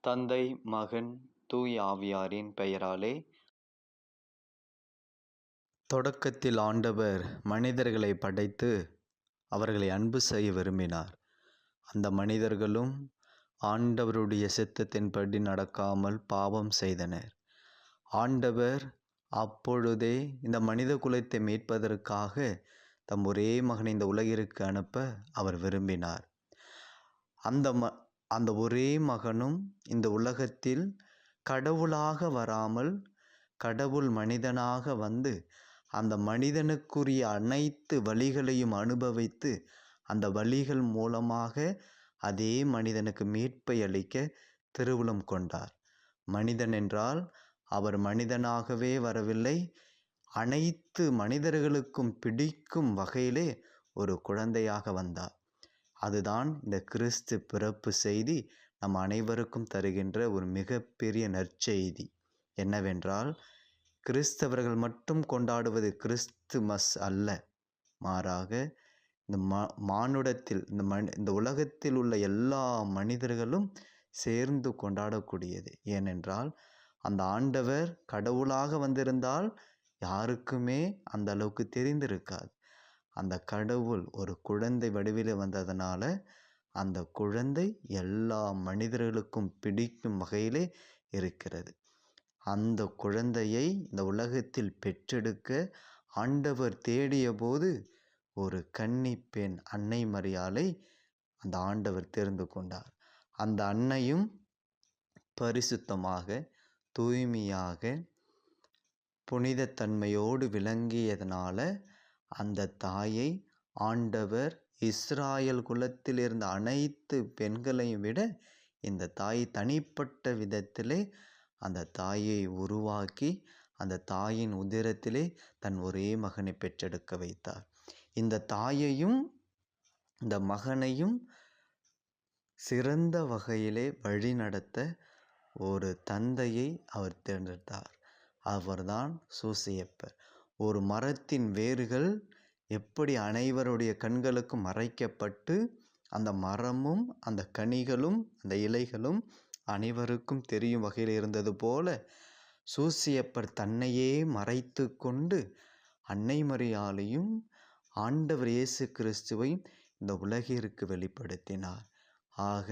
தந்தை மகன் தூய் ஆவியாரின் பெயராலே. தொடக்கத்தில் ஆண்டவர் மனிதர்களை படைத்து அவர்களை அன்பு செய்ய விரும்பினார். அந்த மனிதர்களும் ஆண்டவருடைய சித்தத்தின்படி நடக்காமல் பாவம் செய்தனர். ஆண்டவர் அப்பொழுதே இந்த மனித குலத்தை மீட்பதற்காக தம் ஒரே மகனை இந்த உலகிற்கு அனுப்ப அவர் விரும்பினார். அந்த ம அந்த ஒரே மகனும் இந்த உலகத்தில் கடவுளாக வராமல் கடவுள் மனிதனாக வந்து அந்த மனிதனுக்குரிய அனைத்து வழிகளையும் அனுபவித்து அந்த வழிகள் மூலமாக அதே மனிதனுக்கு மீட்பை அளிக்க திருவுளம் கொண்டார். மனிதன் என்றால் அவர் மனிதனாகவே வரவில்லை. அனைத்து மனிதர்களுக்கும் பிடிக்கும் வகையிலே ஒரு குழந்தையாக வந்தார். அதுதான் இந்த கிறிஸ்து பிறப்பு செய்தி நம் அனைவருக்கும் தருகின்ற ஒரு மிகப்பெரிய நற்செய்தி. என்னவென்றால் கிறிஸ்தவர்கள் மட்டும் கொண்டாடுவது கிறிஸ்துமஸ் அல்ல. மாறாக இந்த மா மானுடத்தில் இந்த மனி இந்த உலகத்தில் உள்ள எல்லா மனிதர்களும் சேர்ந்து கொண்டாடக்கூடியது. ஏனென்றால் அந்த ஆண்டவர் கடவுளாக வந்திருந்தால் யாருக்குமே அந்த அளவுக்கு தெரிந்திருக்காது. அந்த கடவுள் ஒரு குழந்தை வடிவில் வந்ததுனால அந்த குழந்தை எல்லா மனிதர்களுக்கும் பிடிக்கும் வகையிலே இருக்கிறது. அந்த குழந்தையை இந்த உலகத்தில் பெற்றெடுக்க ஆண்டவர் தேடிய போது ஒரு கன்னி பெண் அன்னை மரியாலை அந்த ஆண்டவர் தெரிந்து கொண்டார். அந்த அன்னையும் பரிசுத்தமாக தூய்மையாக புனிதத்தன்மையோடு விளங்கியதனால அந்த தாயை ஆண்டவர் இஸ்ராயல் குலத்தில் இருந்த அனைத்து பெண்களையும் விட இந்த தாய் தனிப்பட்ட விதத்திலே அந்த தாயை உருவாக்கி அந்த தாயின் உதிரத்திலே தன் ஒரே மகனை பெற்றெடுக்க வைத்தார். இந்த தாயையும் இந்த மகனையும் சிறந்த வகையிலே வழிநடத்த ஒரு தந்தையை அவர் தேர்ந்தெடுத்தார். அவர்தான் சூசியப்பர். ஒரு மரத்தின் வேர்கள் எப்படி அனைவருடைய கண்களுக்கும் மறைக்கப்பட்டு அந்த மரமும் அந்த கனிகளும் அந்த இலைகளும் அனைவருக்கும் தெரியும் வகையில் இருந்தது போல சூசியப்பர் தன்னையே மறைத்து கொண்டு அன்னை மரியாலையும் ஆண்டவர் இயேசு கிறிஸ்துவையும் இந்த உலகிற்கு வெளிப்படுத்தினார். ஆக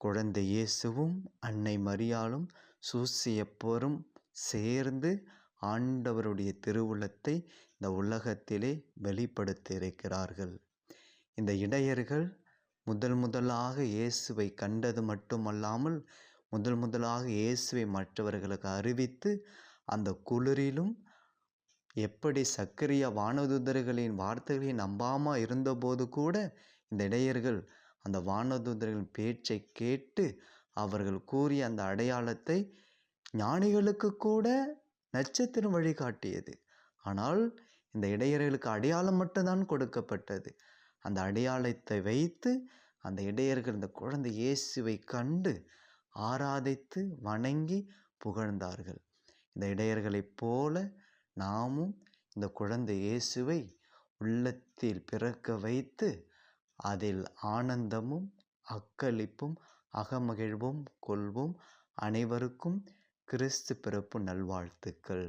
குழந்தை இயேசுவும் அன்னை மரியாலும் சூசியப்பரும் சேர்ந்து ஆண்டவருடைய திருவுள்ளத்தை இந்த உலகத்திலே வெளிப்படுத்தி இருக்கிறார்கள் இந்த இடையர்கள் முதல் முதலாக இயேசுவை கண்டது மட்டுமல்லாமல் முதல் முதலாக இயேசுவை மற்றவர்களுக்கு அறிவித்து அந்த குளிரிலும் எப்படி சக்கரிய வானதுதர்களின் வார்த்தைகளை நம்பாமல் இருந்தபோது கூட இந்த இடையர்கள் அந்த வானதுதர்களின் பேச்சை கேட்டு அவர்கள் கூறிய அந்த அடையாளத்தை ஞானிகளுக்கு கூட நட்சத்திரம் வழிகாட்டியது. ஆனால் இந்த இடையர்களுக்கு அடையாளம் மட்டும்தான் கொடுக்கப்பட்டது. அந்த அடையாளத்தை வைத்து அந்த இடையர்கள் இந்த குழந்தை இயேசுவை கண்டு ஆராதித்து வணங்கி புகழ்ந்தார்கள். இந்த இடையர்களைப் போல நாமும் இந்த குழந்தை இயேசுவை உள்ளத்தில் பிறக்க வைத்து அதில் ஆனந்தமும் அக்களிப்பும் அகமகிழ்வும் கொள்வோம் அனைவருக்கும் கிறிஸ்து பிறப்பு நல்வாழ்த்துக்கள்.